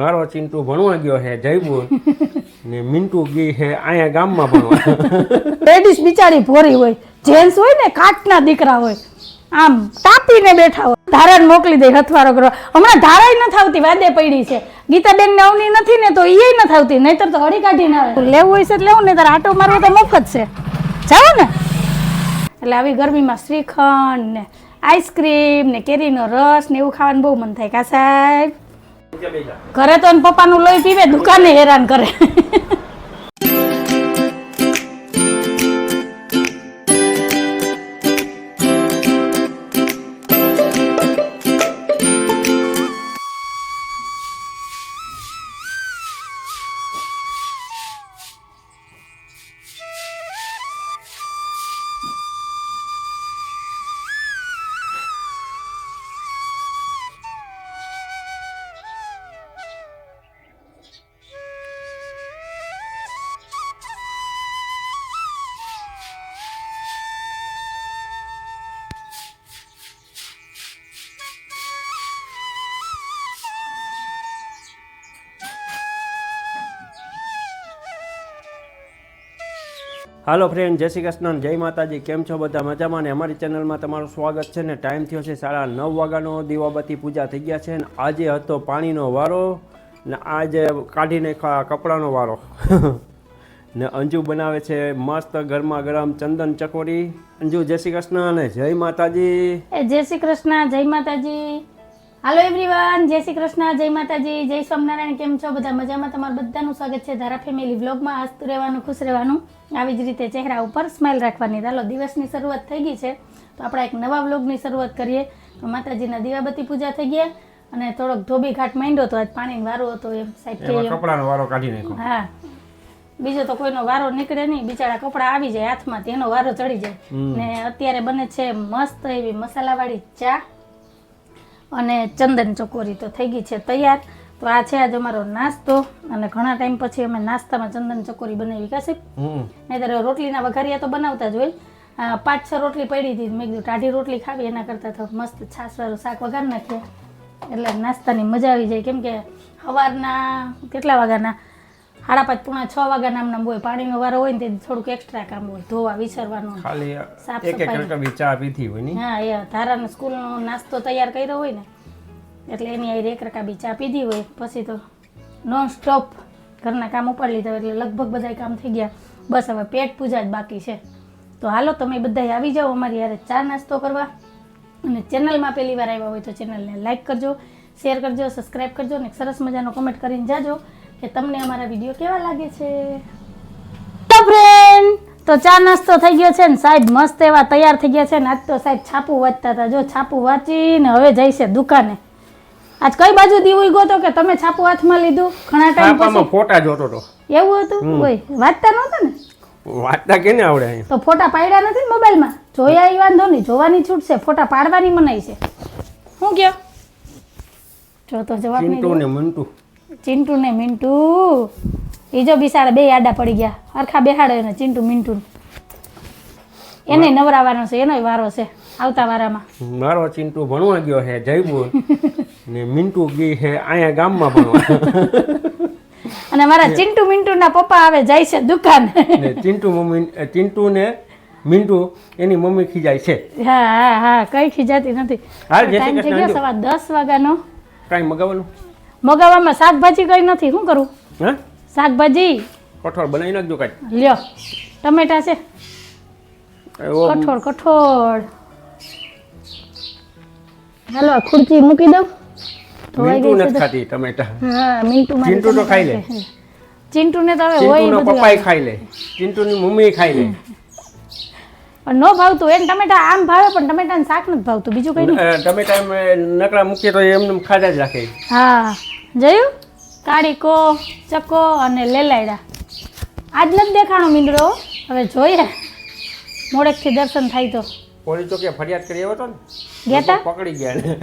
મારો ચિંટુ ભણવા ગયો છે જયપુર ને મિન્ટુ ગઈ છે અહીંયા ગામમાં ભણવા. લેડીઝ બિચારી ભોરી હોય, જેન્ટ્સ હોય ને કાટના દીકરા હોય, આમ તાપીને બેઠા હોય. ધારણ મોકલી દે, હથવારો કરવા. હમણાં ધારાય નથી આવતી વાદે પડી છે. ગીતાબેન ને અવની નથી ને તો એ નથી આવતી નહીતર તો હળી કાઢીને આવે. લેવું હોય છે લેવું તારે આટો મારવો તો મફત છે. જાઓ ને. એટલે આવી ગરમીમાં શ્રીખંડ ને આઈસ્ક્રીમ ને કેરીનો રસ ને એવું ખાવાનું બહુ મન થાય. કા સાહેબ? ઘરે તો પપ્પાનું લોહી પીવે દુકાને હેરાન કરે. હાલો ફ્રેન્ડ જય શ્રી કૃષ્ણ, જય માતાજી, કેમ છો બધા? મજામાં ને? અમારી ચેનલમાં તમારું સ્વાગત છે ને ટાઈમ થયો છે સાડા નવ વાગ્યાનો. દીવાબત્તી પૂજા થઈ ગયા છે ને આજે હતો પાણીનો વારો ને આજે કાઢી નાખ્યા કપડાનો વારો. ને અંજુ બનાવે છે મસ્ત ગરમા ગરમ ચંદન ચકોરી. અંજુ, જય શ્રી કૃષ્ણ અને જય માતાજી. જય શ્રી કૃષ્ણ, જય માતાજી. હાલો એવરીવન જય શ્રી કૃષ્ણ જય માતાજી જય સ્વામિનારાયણ કેમ છો? બધા મજામાં? તમારું બધાનું સ્વાગત છે ધારા ફેમિલી વ્લોગમાં. હસતું રહેવાનું ખુશ રહેવાનું. આવી જ રીતે ચહેરા ઉપર સ્માઇલ રાખવાની. ચાલો દિવસની શરૂઆત થઈ ગઈ છે. તો આપણે એક નવા વ્લોગની શરૂઆત કરીએ. તો માતાજીના દીવાબત્તી પૂજા થઈ ગયા અને થોડોક ધોબી ઘાટ માંડ્યો તો આજ પાણીનો વારો હતો એમ સાહેબ કપડાનો વારો કાઢી નાખ્યો. હા. બીજો તો કોઈનો વારો નીકળે નહીં. બિચારા કપડા આવી જાય હાથમાં તેનો વારો ચડી જાય. ને અત્યારે બને છે મસ્ત એવી મસાલાવાળી ચા. અને ચંદન ચોકોરી તો થઈ ગઈ છે તૈયાર. તો આ છે આજે અમારો નાસ્તો અને ઘણા ટાઈમ પછી અમે નાસ્તામાં ચંદન ચોકોરી બનાવી કાશે. નહીં નહીતર રોટલીના વઘારિયા તો બનાવતા જ હોય. પાંચ છ રોટલી પડી હતી. મેં કીધું ટાઢી રોટલી ખાવી એના કરતાં તો મસ્ત છાસવાળું શાક વઘાર નાખીએ. એટલે નાસ્તાની મજા આવી જાય. કેમ કે સવારના કેટલા વાગ્યાના? સાડા પાંચ પૂણા છ વાગ્યા નામ નામ હોય પાણીનો વારો હોય ને તે થોડુંક એક્સ્ટ્રા કામ હોય ધોવા વિસરવાનું ખાલી સાફ એક એક સફાઈ. ચા પીધી હોયની હા એ ધારાનો સ્કૂલનો નાસ્તો તૈયાર કર્યો હોય ને એટલે એની આ એક રકાબી ચા પીધી હોય. પછી તો નોન સ્ટોપ ઘરના કામ ઉપાડી લીધા એટલે લગભગ બધા કામ થઈ ગયા. બસ હવે પેટ પૂજા જ બાકી છે. તો હાલો તમે બધા આવી જાઓ અમારી યારે ચા નાસ્તો કરવા. અને ચેનલમાં પહેલી વાર આવ્યા હોય તો ચેનલને લાઈક કરજો શેર કરજો સબસ્ક્રાઈબ કરજો અને સરસ મજાનો કમેન્ટ કરીને જાજો. કે તમને અમારા વીડિયો કેવા લાગે છે? તો ફ્રેન્ડ તો ચા નાસ્તો થઈ ગયો છે ને સાહેબ મસ્ત એવા તૈયાર થઈ ગયા છે ને આજ તો સાહેબ છાપું વાંચતા હતા. જો છાપું વાંચીને હવે જઈ છે દુકાને. આજ કઈ બાજુ દીવું ગયો તો કે તમે છાપું હાથમાં લીધું? ઘણા ટાઈમ પછી. ફોટા જોતો હતો. એવું હતું? કોઈ વાંચતા નહોતા ને? વાંચતા કેને આવડે તો ફોટા પાડ્યા નથી મોબાઈલમાં? જોયા એ વાંધો નહીં જોવાની છૂટ છે ફોટા પાડવાની મનાઈ છે. શું કયો? જો તો જવાબ નહીં ને મંટુ. ચિંટુ ને મિન્ટુ. એ જો બિસાડા બે આડા પડી ગયા. હરખા બેહાડો એને ચિંટુ મિન્ટુ. એને નવરાવાનો છે એનો વારો છે આવતા વારામાં. મારો ચિંટુ ભણવા ગયો હે જયપુર. ને મિન્ટુ ગઈ હે અહીંયા ગામમાં ભણવા. અને મારા ચિંટુ મિન્ટુના પપ્પા આવે જાય છે દુકાન. ચિંટુ મમ્મી ચિંટુ ને મિન્ટુ એની મમ્મી ખીજાય છે. હા હા હા કઈ ખીજાતી નથી. હાલ, જય શ્રી કૃષ્ણ, ગયો સવા દસ વાગ્યાનો. કાંઈ મગાવવાનું? મગાવવામાં શાકભાજી કઈ નથી. શું કરું? હા? શાકભાજી. કઠોળ બનાવી નાખજો કાંઈ. લ્યો. ટમેટા છે. કઠોળ કઠોળ. હાલો ખુરચી મૂકી દઉં. મિન્ટુ નથી તો. ખાતી ટમેટા. હા મિન્ટુ ચિંટુ તો ખાઈ લે. ટમેટા છે. તો હવે હોય બધું પપ્પાએ ખાઈ લે. ચિંટુની મમ્મી ખાઈ લે. પણ ન ભાવતું. એને ટમેટા આમ ભાવે પણ ટમેટાનું શાક નથી ભાવતું. બીજું કઈ નહીં ટમેટા એમ નકરા મૂકીએ તો એમને ખાધા જ રાખે. હા. જોયું? કાળી કો ચકો અને લેલાયડા. આજ નથી દેખાણો મીંડળો. હવે જોઈએ મોડેકથી દર્શન થાય તો. પોલીસ ચોકે ફરિયાદ કરી આવ્યો તો ને? ગેતા પકડી ગયા ને.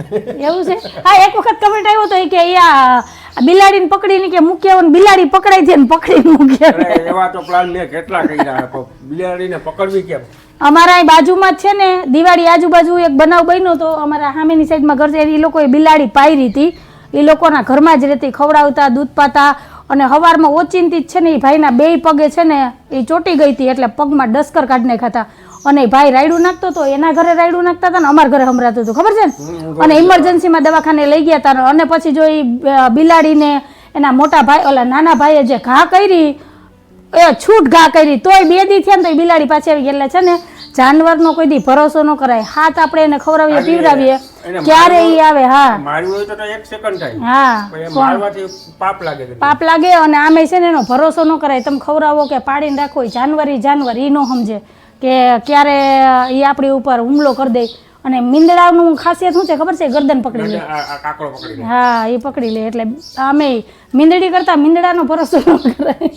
એવું છે? હા એક વખત કમેન્ટ આવ્યો તો કે અહીંયા બિલાડીને પકડીને કે મૂક્યા ને બિલાડી પકડાઈ છે ને પકડીને મૂક્યા એવા તો પ્લાન મેં કેટલા કર્યા. બિલાડીને પકડવી કેમ? અમારા અહીં બાજુમાં જ છે ને દિવાળી આજુબાજુ એક બનાવ બન્યો તો અમારા સામેની સાઈડમાં ઘર છે એ લોકોએ બિલાડી પાયરી હતી. એ લોકોના ઘરમાં જ રહેતી ખવડાવતા દૂધ પાતા અને હવારમાં ઓચિંતી જ છે ને એ ભાઈના બે પગે છે ને એ ચોટી ગઈ હતી એટલે પગમાં ડસ્કર કાઢી ખાતા અને એ ભાઈ રાયડું નાખતો હતો એના ઘરે રાયડું નાખતા હતા ને અમારા ઘરે હમરાતું હતું. ખબર છે ને? અને ઇમરજન્સીમાં દવાખાને લઈ ગયા હતા અને પછી જો એ બિલાડીને એના મોટા ભાઈ ઓલા નાના ભાઈએ જે ઘા કરી એ છૂટ ઘા કરી તોય બે દી થયા ને તો એ બિલાડી પાછી આવી એટલે છે ને. જાનવરનો કોઈ દી ભરોસો ન કરાય. હાથ આપણે એને ખવડાવીએ પીવડાવીએ. ક્યારે એ આવે? હા. મારવું હોય તો એક સેકન્ડ થાય. હા. મારવાથી પાપ લાગે પાપ લાગે અને આમે છે ને એનો ભરોસો ન કરાય. તમે ખવડાવો કે પાડીને રાખો જાનવરી જાનવર ઈ નો સમજે કે ક્યારે એ આપણી ઉપર હુમલો કરી દે. અને મીંદડાનું ખાસિયત શું છે ખબર છે? ગરદન પકડી લે. હા એ પકડી લે. એટલે આમે મીંદડી કરતા મીંદડાનો ભરોસો ન કરાય.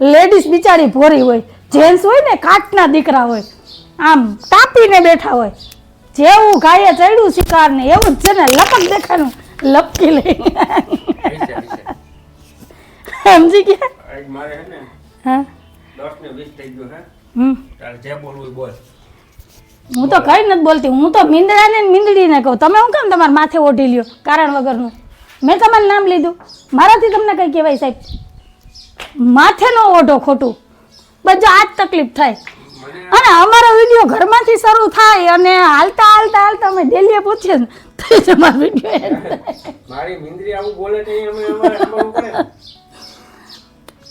લેડીઝ બિચારી ભોરી હોય જેન્ટ્સ હોય ને કાટના દીકરા હોય આમ તાપીને બેઠા હોય. જેવું ગાયે ચડ્યું શિકાર ને એવું જ છે ને લપક દેખાનું લપકી લઈ. સમજી ગયા મારે હે ને હા? દસ ને વીસ થઈ ગયું હે. હમ. જે બોલવું બોલ. હું તો કઈ નથી બોલતી હું તો મીંદડાને ને મીંદડીને કહું. તમે હું કેમ તમારા માથે ઓઢી લ્યો કારણ વગરનું? મેં તમારું નામ લીધું. મારાથી તમને કઈ કહેવાય સાહેબ? માથે નો ઓઢો ખોટું. બધા આ જ તકલીફ થાય. અને અમારો વીડિયો ઘરમાંથી શરૂ થાય અને હાલતા હાલતા હાલતા અમે ડેલીએ પૂછીએ ને તો જ અમારો વીડિયો મારી મિંદરી આવું બોલે છે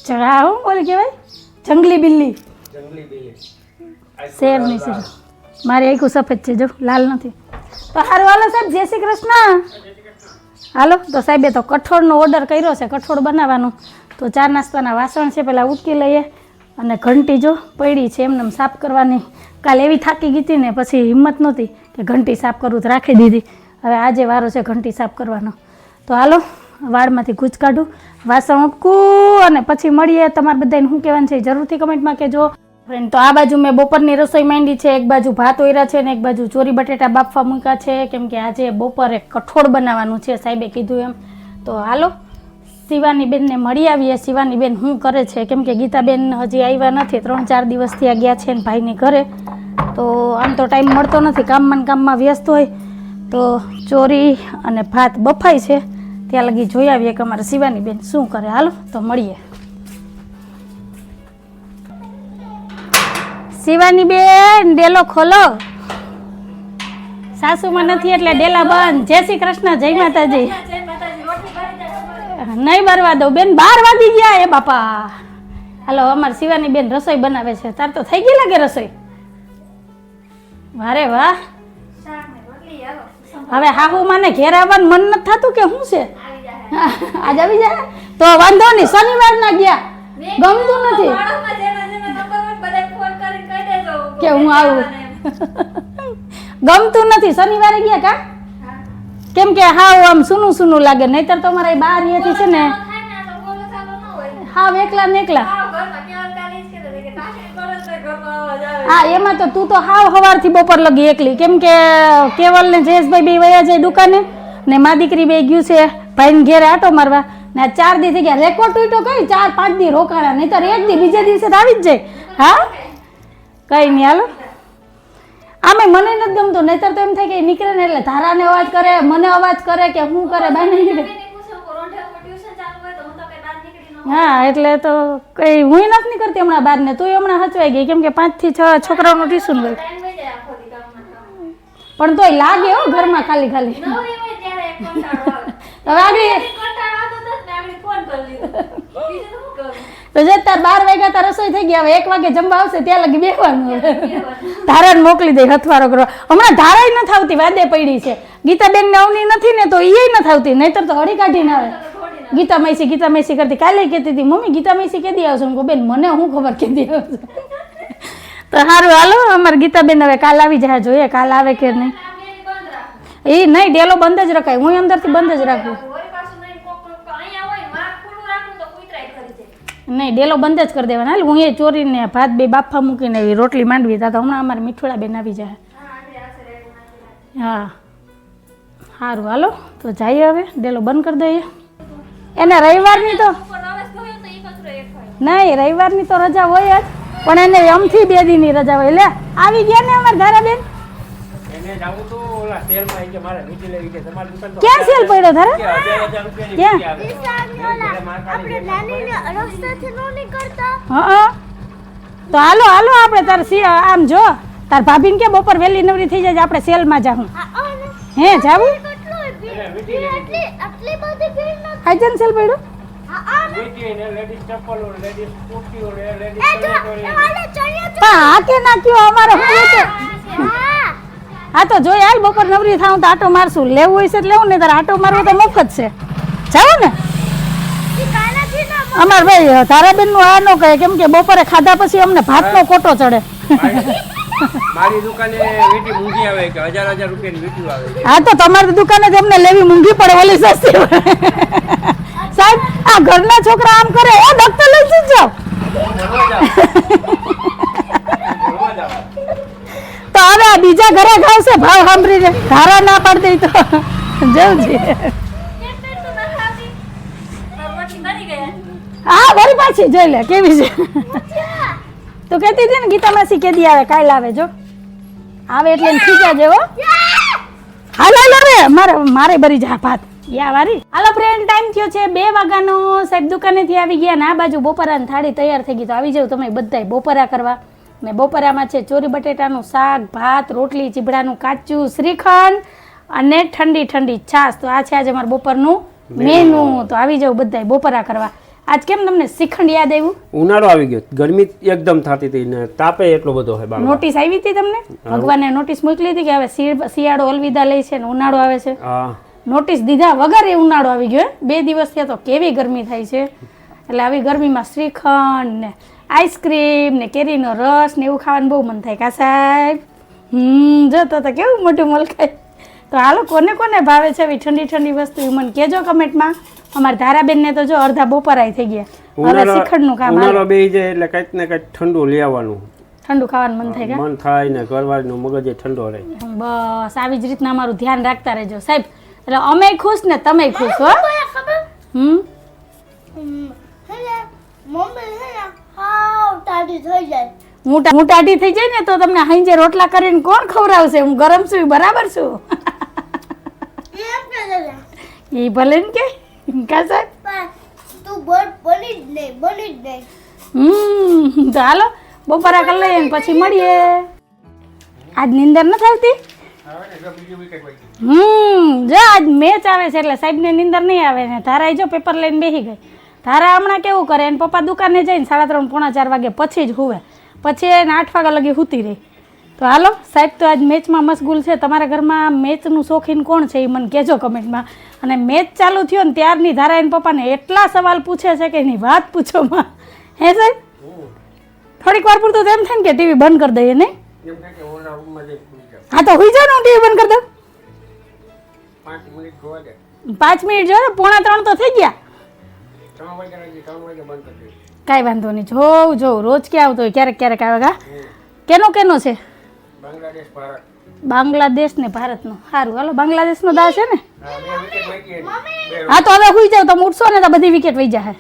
ચડા હું બોલે કહેવાય? જંગલી બિલ્લી. જંગલી બિલ્લી. શેરની છે મારી આખું સફેદ છે જો લાલ નથી. તો હારું હાલો સાહેબ જય શ્રી કૃષ્ણ. હાલો તો સાહેબે તો કઠોળનો ઓર્ડર કર્યો છે કઠોળ બનાવવાનું. તો ચાર નાસ્તાના વાસણ છે પહેલાં ઉટકી લઈએ. અને ઘંટી જો પડી છે, એમને એમ સાફ કરવાની. કાલે એવી થાકી ગઈ હતી ને, પછી હિંમત નહોતી કે ઘંટી સાફ કરવું તો રાખી દીધી. હવે આજે વારો છે ઘંટી સાફ કરવાનો. તો હાલો, વાળમાંથી ગૂંચ કાઢું, વાસણ ઉટકું અને પછી મળીએ. તમારે બધાને શું કહેવાનું છે જરૂરથી કમેન્ટમાં કહેજો. ફ્રેન્ડ તો આ બાજુ મેં બપોરની રસોઈ માંડી છે, એક બાજુ ભાત ઓયરા છે ને, એક બાજુ ચોરી બટેટા બાફવા મૂક્યા છે. કેમ કે આજે બપોરે કઠોળ બનાવવાનું છે, સાહેબે કીધું એમ. તો હાલો શિવાની બેનને મળી આવીએ. શિવાની બેન શું કરે છે? કેમ કે ગીતાબેન હજી આવ્યા નથી. ત્રણ ચાર દિવસથી આ ગયા છે ને ભાઈની ઘરે. તો આમ તો ટાઈમ મળતો નથી. કામમાં કામમાં વ્યસ્ત હોય. તો ચોરી અને ભાત બફાય છે. ત્યાં લગી જોઈ આવીએ કે અમારે શિવાની બેન શું કરે. હાલો, તો મળીએ. શિવાની બેન, ડેલો ખોલો. સાસુમાં નથી એટલે ડેલા બંધ. જય શ્રી કૃષ્ણ, જય માતાજી. નહીં બરવા દઉં. બેન, બાર વાગી ગયા એ બાપા. હાલો, અમાર શિવાની બેન રસોઈ બનાવે છે. તાર તો થઈ ગઈ લાગે રસોઈ? વારે વાહ. હવે હાહુ મને ઘેર આવવાનું મન નથી થતું કે શું છે? આજ આવી જાય તો વાંધો નહીં શનિવાર ના ગયા. ગમતું નથી. કે હું આવું? ગમતું નથી. શનિવારે ગયા કા? કેમ કે હાવ આમ સુનું સુનું લાગે નહીતર તો અમારા બહાર અહીંયાથી છે ને. હાવ એકલા ને એકલા. હા એમાં તો તું તો હાવ હવારથી બપોર લગી એકલી. કેમ કે કેવલ ને જયેશભાઈ બે વયા જાય દુકાને ને મા દીકરી બે ગયું છે ભાઈને ઘેરે આટો મારવા. ને ચાર દી થઈ ગયા. રેકોર્ડ તૂટ્યો કઈ? ચાર પાંચ દી રોકાણા. નહીતર એક દી બીજા દિવસે આવી જ જાય. હા? કઈ નહીં હાલો. આમે મને નથી ગમતું. નહીતર તો એમ થાય કે નીકળે ને એટલે ધારાને અવાજ કરે મને અવાજ કરે કે હું કરે બાય નહીં હા એટલે તો કઈ હું નથી કરતી હમણાં બાર ને તું હમણાં હચવાઈ ગઈ કેમ કે પાંચથી છ છોકરાઓનું ટ્યુશન ગયું પણ તોય લાગે હો ઘરમાં ખાલી ખાલી. હવે આગળ તો જે તાર બાર વાગ્યા તાર રસોઈ થઈ ગયા હવે એક વાગે જમવા આવશે, ત્યાં લગી બેવાનું ધારણ મોકલી દે હથવારો કરવા. હમણાં ધારાય નથી આવતી, વાદે પડી છે. ગીતાબેન ને અવની નથી ને તો એ નથી આવતી, નહીતર તો હળી કાઢીને આવે. ગીતા મૈસી ગીતા મૈસી કરતી. કાલે કહેતી હતી, મમ્મી, ગીતા મૈસી કેદી આવશે? હું બેન, મને હું ખબર કેદી આવશે? તો સારું હાલો, અમારે ગીતાબેન હવે કાલ આવી જાય, જોઈએ કાલ આવે કે નહીં. એ નહીં, ડેલો બંધ જ રખાય. હું અંદરથી બંધ જ રાખું. નહીં, ડેલો બંધ જ કરી દેવાના. હું એ ચોરીને ભાત બે બાફા મૂકીને એવી રોટલી માંડવી. તા તો હમણાં અમારે મીઠોડા બેન આવી જાય. હા. સારું હાલો. તો જઈએ હવે. ડેલો બંધ કરી દઈએ. એને રવિવારની તો નહીં, રવિવારની તો રજા હોય જ. પણ એને એમથી બે દીની રજા હોય. લે, આવી ગયા ને અમારે ધારા બેન ક્યાં સેલ પડ્યો તારે? ક્યાં? નો તો હાલો હાલો આપણે તાર સી આમ જો તાર ભાભીને કે બપોર વહેલી નવરી થઈ જાય આપણે સેલમાં આને હે જાવું? આઈજન સેલ પડ્યો? હા ને ને ને. કે નાખ્યો અમારે હા આ તો જોઈ હાલ બપોર નવરી થાઉં તો આટો મારશું. લેવું હોય છે લેવું ને તારે આટો મારવો તો મફત છે. જાવ ને. અમાર ભાઈ તારાબેનનું આ ન કહે કેમ કે બપોરે ખાધા પછી અમને ભાતનો કોટો ચડે. મારી- મારી દુકાને વીટી મૂંઘી આવે કે હજાર હજાર રૂપિયાની વીટીઓ આવે હા તો તમારી દુકાને જ અમને લેવી મૂંઘી પડે ઓલી સસ્તી સાહેબ આ ઘરના છોકરા આમ કરે એ ડોક્ટર લઈ જાવ જાઓ. આ બીજા ઘરે ખાવશે? ભાવ સાંભળીને ધારા ના પાડી દઈ તો. જવજે હા, વળી પાછી જોઈ લે, કેવી છે. તો કહેતી હતી ને ગીતા માસી કેદી આવે, કાલ આવે, જો. આવે એટલે ખીચા જેવો. હાલો હાલો રે મારે મારે ભરી જા ભાત. યા વારી. હાલો ફ્રેન્ડ ટાઈમ થયો છે બે વાગ્યાનો. સાહેબ દુકાનેથી આવી ગયા ને આ બાજુ બપોરાની થાળી તૈયાર થઈ ગઈ, તો આવી જાવ તમે બધાય બપોરા કરવા. ને બપોરામાં છે ચોરી બટેટાનું શાક ભાત રોટલી ચીબડાનું કાચું શ્રીખંડ અને ઠંડી ઠંડી છાશ. તો આ છે આજે મારા બપોરનું મેનુ. તો આવી જાવ બધા બપોરા કરવા. આજ કેમ તમને શ્રીખંડ યાદ આવ્યું? ઉનાળો આવી ગયો. ગરમી એકદમ થતી હતી ને તાપે એટલો બધો હોય નોટિસ આવી હતી તમને? ભગવાને નોટિસ મોકલી હતી કે હવે શિયાળો અલવિદા લે છે ને ઉનાળો આવે છે. નોટિસ દીધા વગર એ ઉનાળો આવી ગયો બે દિવસ થયા તો કેવી ગરમી થાય છે. એટલે આવી ગરમીમાં શ્રીખંડ ને આઈસ્ક્રીમ ને કેરીનો રસ ને એવું ખાવાનું બહુ મન થાય કા સાહેબ? હમ જતો તો કેવું મોટું મલકાય તો હાલો કોને કોને ભાવે છે આવી ઠંડી ઠંડી વસ્તુ? એ મને કહેજો કમેન્ટમાં. અમારા ધારાબેનને તો જો અડધા બપોરાય થઈ ગયા. હવે ઉનાળો શ્રીખંડનું કામ. ઉનાળો બેસી જાય એટલે કંઈક ને કંઈક ઠંડુ લઈ આવવાનું. ઠંડુ ખાવાનું મન થાય કા? મન થાય ને ઘરવાળીનું મગજ ઠંડો રહે. બસ આવી જ રીતના અમારું ધ્યાન રાખતા રહેજો. સાહેબ એટલે અમે ખુશ ને તમે ખુશ હો. હમ? મમ્મી ટાઢી થઈ જાય. હું હું ટાઢી થઈ જાય ને તો તમને હાંજે રોટલા કરીને કોણ ખવડાવશે? હું ગરમ છું બરાબર છું. એ ભલે ને કે કા સાહેબ? તું બન જ નહીં બની જ નહીં હમ તો હાલો બપોરા કરી લઈએ ને પછી મળીએ. આજ નિંદર નથી આવતી? હમ જો આજ મેચ આવે છે એટલે સાહેબને નિંદર નહીં આવે ને ધારાય જો પેપર લઈને બેસી ગઈ. ધારા હમણાં કેવું કરે? એને પપ્પા દુકાને જઈને સાડા ત્રણ પોણા ચાર વાગે પછી જ હુવે. પછી એને આઠ વાગ્યા લગી સૂતી રહી. તો હાલો સાહેબ તો આજ મેચમાં મશગુલ છે. તમારા ઘરમાં મેચનું શોખીન કોણ છે એ મને કહેજો કમેન્ટમાં. અને મેચ ચાલુ થયો ને ત્યારની ધારા એના પપ્પાને એટલા સવાલ પૂછે છે કે એની વાત પૂછો માં. હે સાહેબ? થોડીક વાર પૂરતું તો એમ થાય ને કે ટીવી બંધ કરી દઈએ નહીં? હા તો હુઈ જાઓ ને ટીવી બંધ કરી દઉં. પાંચ મિનિટ જો ને પોણા ત્રણ તો થઈ ગયા. કાંઈ વાંધો નહીં. જોઉં જોઉં. રોજ ક્યાં આવતો હોય? ક્યારેક ક્યારેક આવે ગા કેનો કેનો છે? બાંગ્લાદેશ ને ભારતનો. સારું. હાલો બાંગ્લાદેશનો દા છે ને? હા તો હવે હુઈ જાવ તમે ઉઠશો ને તો બધી વિકેટ વહી જાય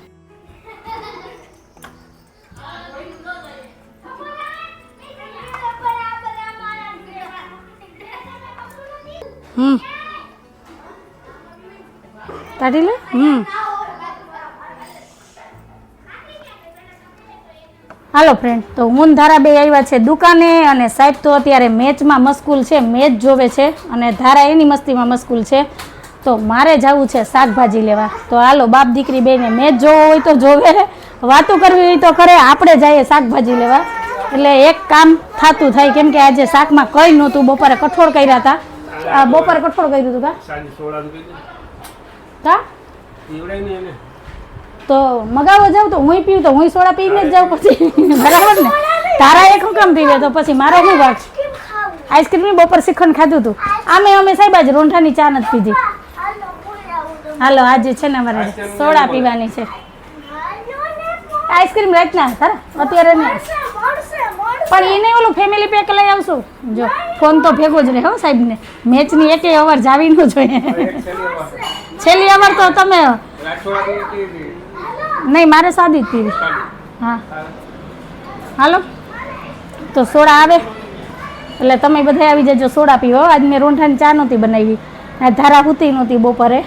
હમ. કાઢી લે? હમ. હાલો ફ્રેન્ડ તો હું ને ધારા બે આવ્યા છે દુકાને અને સાહેબ તો અત્યારે મેચમાં મસ્કુલ છે મેચ જોવે છે અને ધારા એની મસ્તીમાં મસ્કુલ છે. તો મારે જવું છે શાકભાજી લેવા. તો હાલો બાપ દીકરી બેને મેચ જોવો હોય તો જોવે વાતો કરવી હોય તો કરે આપણે જઈએ શાકભાજી લેવા. એટલે એક કામ થતું થાય કેમ કે આજે શાકમાં કંઈ નહોતું બપોરે કઠોળ કર્યા હતા. બપોરે કઠોળ કર્યું હતું કા? તો મગાવો જાવ તો હું પીવું તો હું સોડા પીને જ જાઉં પછી. બરાબર ને? તારા એક હુકમ કામ પીવે તો પછી મારો શું ભાગ? આઈસ્ક્રીમ બપોર શ્રીખંડ ખાધું હતું આમે અમે સાહેબ આજ રોંઠાની ચા નથી પીધી. હાલો આજે છે ને અમારે સોડા પીવાની છે. આઈસ્ક્રીમ રાતના તારા. અત્યારે નહીં. પણ એને ઓલું ફેમિલી પેક લઈ આવશું. જો ફોન તો ભેગો જ રહે હો સાહેબને. મેચની એકે ઓવર જાવી ન જોઈએ. છેલ્લી ઓવર તો તમે નહીં, મારે સાદી જ પીવી હા. હાલો. તો સોડા આવે. એટલે તમે બધા આવી જજો સોડા પીવો. આજ મેં રોંઠાની ચા નહોતી બનાવી. ધારા હુતી નહોતી બપોરે.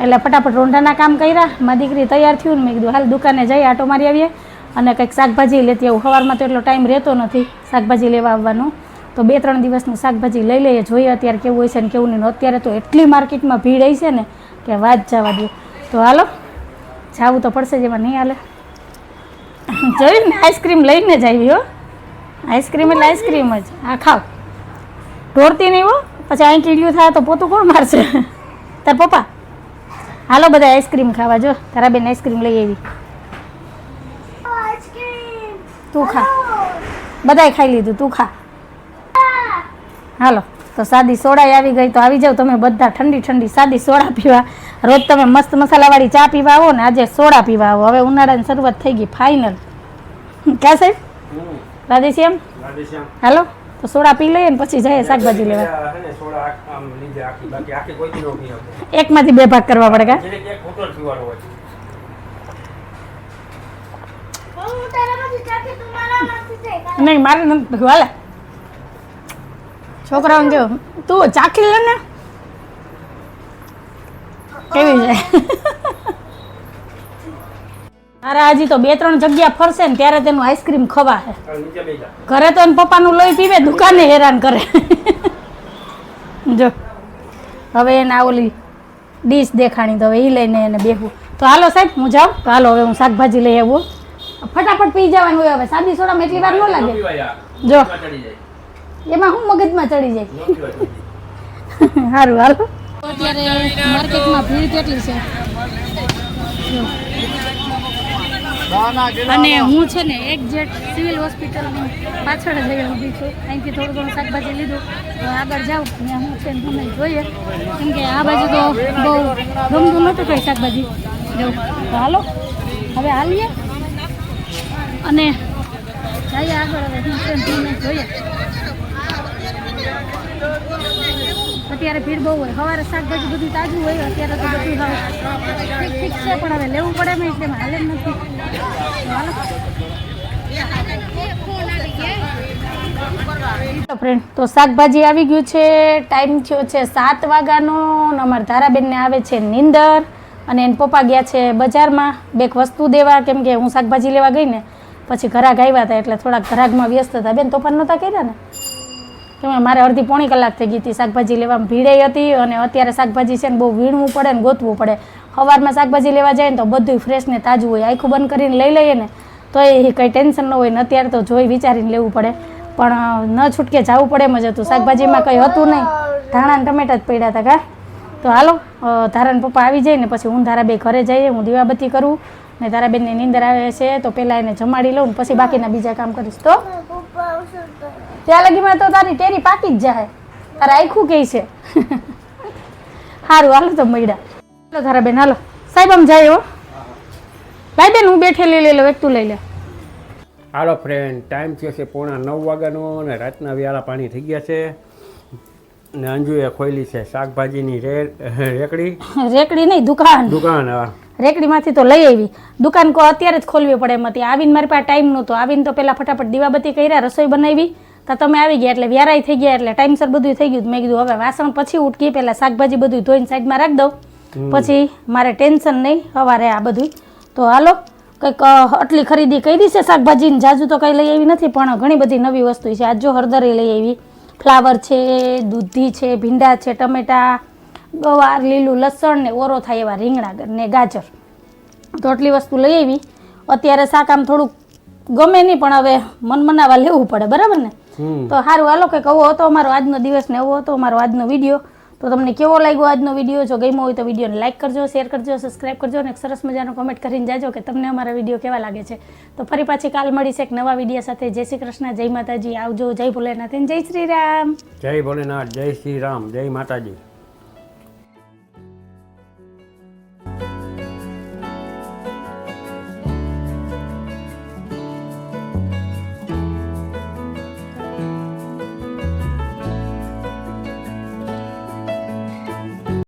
એટલે ફટાફટ રોંઠાના કામ કર્યા. મારી દીકરી તૈયાર થયું ને મેં કીધું, હાલ દુકાને જઈ, આટો મારી આવીએ. અને કંઈક શાકભાજી લેતી આવું. સવારમાં તો એટલો ટાઈમ રહેતો નથી શાકભાજી લેવા આવવાનો. તો બે ત્રણ દિવસનું શાકભાજી લઈ લઈએ, જોઈએ અત્યારે કેવું હોય છે ને કેવું નહીં. અત્યારે તો એટલી માર્કેટમાં ભીડ હોય છે ને કે વાત જવા દો તો હાલો. જાવું તો પડશે જેમાં નહીં હાલે. જોયું ને આઈસ્ક્રીમ લઈને જ આવી હો. આઈસ્ક્રીમ એટલે આઈસ્ક્રીમ જ. આ ખાવ. ઢોરતી નહીં હો. પછી અહીં કીડ્યું થાય તો પોતું કોણ મારશે? તાર પપ્પા હાલો બધા આઈસ્ક્રીમ ખાવા જો. તારા બેન આઈસ્ક્રીમ લઈ આવી. તું ખા. બધાય ખાઈ લીધું. તું ખા. હાલો. તો સાદી સોડા આવી ગઈ તો આવી જાવ તમે બધા ઠંડી ઠંડી સાદી સોડા પીવા. રોજ તમે મસ્ત મસાલાવાળી ચા પીવા આવો ને આજે સોડા પીવા આવો. હવે ઉનાળાની શરૂઆત થઈ ગઈ ફાઇનલ ક્યાં સાહેબ રાધેશ્યામ? હાલો તો સોડા પી લઈએ ને પછી જઈએ શાકભાજી લેવા. એકમાંથી બે ભાગ કરવા પડે કા? નહીં મારે નથી જ પીવાનો હોય હું તારામાંથી ચાખી તું મારામાંથી ચાખ. નહીં મારે નથી પીવું, હાલે છોકરાઓને જો તું ચાખી લે ને. કેવી છે? મારા હજી તો બે ત્રણ જગ્યા ફરશે ને ત્યારે તેનું આઈસ્ક્રીમ ખવાશે. ઘરે તો એને પપ્પાનું લોહી પીવે દુકાને હેરાન કરે. જો હવે એને આ ઓલી ડીશ દેખાણી તો હવે એ લઈને એને બેહું. તો હાલો સાહેબ હું જાઉં. તો હાલો હવે હું શાકભાજી લઈ આવું. ફટાફટ પી જવાનું હોય હવે. સાદી સોડામાં એટલી વાર ન લાગે. જો. એમાં હું મગજમાં ચડી જાય. સારું હાલો અત્યારે માર્કેટમાં ભીડ કેટલી છે? અને હું છે ને એક્ઝેક્ટ સિવિલ હોસ્પિટલની પાછળ જ ઊભી છું. અહીંથી થોડું ઘણું શાકભાજી લીધું. આગળ જાઉં ત્યાં હું છે ને તમે જોઈએ. કેમ કે આ બાજુ તો બહુ ગમતું નહોતું કંઈ શાકભાજી. જવું તો હાલો હવે હાલીએ. અને જઈએ આગળ હવે હું છે ને તમને જોઈએ. અત્યારે ભીડ બહુ હોય. સવારે શાકભાજી બધું તાજું હોય, અત્યારે તો બધું ઠીક ઠીક છે, પણ હવે લેવું પડે ને એટલે હાલે જ નથી. ફ્રેન્ડ તો શાકભાજી આવી ગયું છે ટાઈમ થયો છે સાત વાગ્યાનો, અને અમારા ધારાબેનને આવે છે નીંદર, અને એને પપ્પા ગયા છે બજારમાં. બેક વસ્તુ દેવા, કેમ કે હું શાકભાજી લેવા ગઈ ને, પછી ઘરાક આવ્યા હતા, એટલે થોડાક ઘરાકમાં વ્યસ્ત હતા. બેન તોફાન નહોતા કર્યા ને? કે મારે અડધી પોણી કલાક થઈ ગઈ હતી શાકભાજી લેવામાં ભીડે હતી અને અત્યારે શાકભાજી છે ને બહુ વીણવું પડે ને ગોતવું પડે. સવારમાં શાકભાજી લેવા જાય ને તો બધું ફ્રેશ ને તાજું હોય. આખું બંધ કરીને લઈ લઈએ ને તો એ કંઈ ટેન્શન ન હોય ને અત્યારે તો જોઈ વિચારીને લેવું પડે. પણ ન છૂટકે જવું પડે એમ જ હતું. શાકભાજીમાં કંઈ હતું નહીં. ધાણા ને ટમેટા જ પડ્યા હતા કા? તો હાલો ધારા પપ્પા આવી જાય ને પછી હું ધારા બે ઘરે જઈએ, હું દીવાબત્તી કરું ને ધારાબેનની નીંદર આવે છે તો પહેલાં એને જમાડી લઉં પછી બાકીના બીજા કામ કરીશ. તો. ત્યાં લગીમાં તો તારી ટેરી પાકી જ જાય તારે આખું કે છે? સારું હાલો તો મળ્યા. હાલો તારા બેન હાલો. સાહેબ આમ જાય હો. ભાઈ બેન હું બેઠેલી લઈ લો એક તું લઈ લે. હાલો ફ્રેન્ડ ટાઈમ થયો છે પોણા નવ વાગ્યાનો અને રાતના વ્યાળા પાણી થઈ ગયા છે. ને અંજુએ ખોલી છે શાકભાજીની રેકડી. રેકડી નહીં દુકાન. દુકાન રેકડીમાંથી તો લઈ આવી. દુકાન કો અત્યારે જ ખોલવી પડે એમાંથી આવીને મારી પાસે ટાઈમ નહોતો. આવીને તો પહેલાં ફટાફટ દીવાબત્તી કર્યા રસોઈ બનાવી. તો તમે આવી ગયા એટલે વ્યારાઈ થઈ ગયા એટલે ટાઈમસર બધું થઈ ગયું. મેં કીધું હવે વાસણ પછી ઉટકી પહેલાં શાકભાજી બધું ધોઈને સાઈડમાં રાખી દઉં. પછી મારે ટેન્શન નહીં સવારે આ બધું તો હાલો કંઈક આટલી ખરીદી કરી છે શાકભાજીની. જાજુ તો કંઈ લઈ આવી નથી પણ ઘણી બધી નવી વસ્તુ છે. આજ જો હળદરે લઈ આવી. ફ્લાવર છે દૂધી છે ભીંડા છે ટમેટા ગવાર લીલું લસણ ને ઓરો થાય એવા રીંગણા ને ગાજર. તો આટલી વસ્તુ લઈ આવી. અત્યારે શાક આમ થોડુંક ગમે નહીં પણ હવે મન મનાવા લેવું પડે બરાબર ને? તો સારું હાલો કે આવો હતો અમારો આજનો દિવસ ને એવો હતો અમારો આજનો વીડિયો તો તમને કેવો લાગ્યો આજનો વીડિયો જો ગમ્યો હોય તો વિડીયોને લાઇક કરજો શેર કરજો સબસ્ક્રાઇબ કરજો અને સરસ મજાનો કમેન્ટ કરીને જાજો કે તમને અમારા વીડિયો કેવા લાગે છે. તો ફરી પાછી કાલ મળીશ એક નવા વીડિયો સાથે. જય શ્રી કૃષ્ણ જય માતાજી. આવજો જય ભોલેનાથ જય શ્રી રામ. જય ભોલેનાથ જય શ્રી રામ જય માતાજી.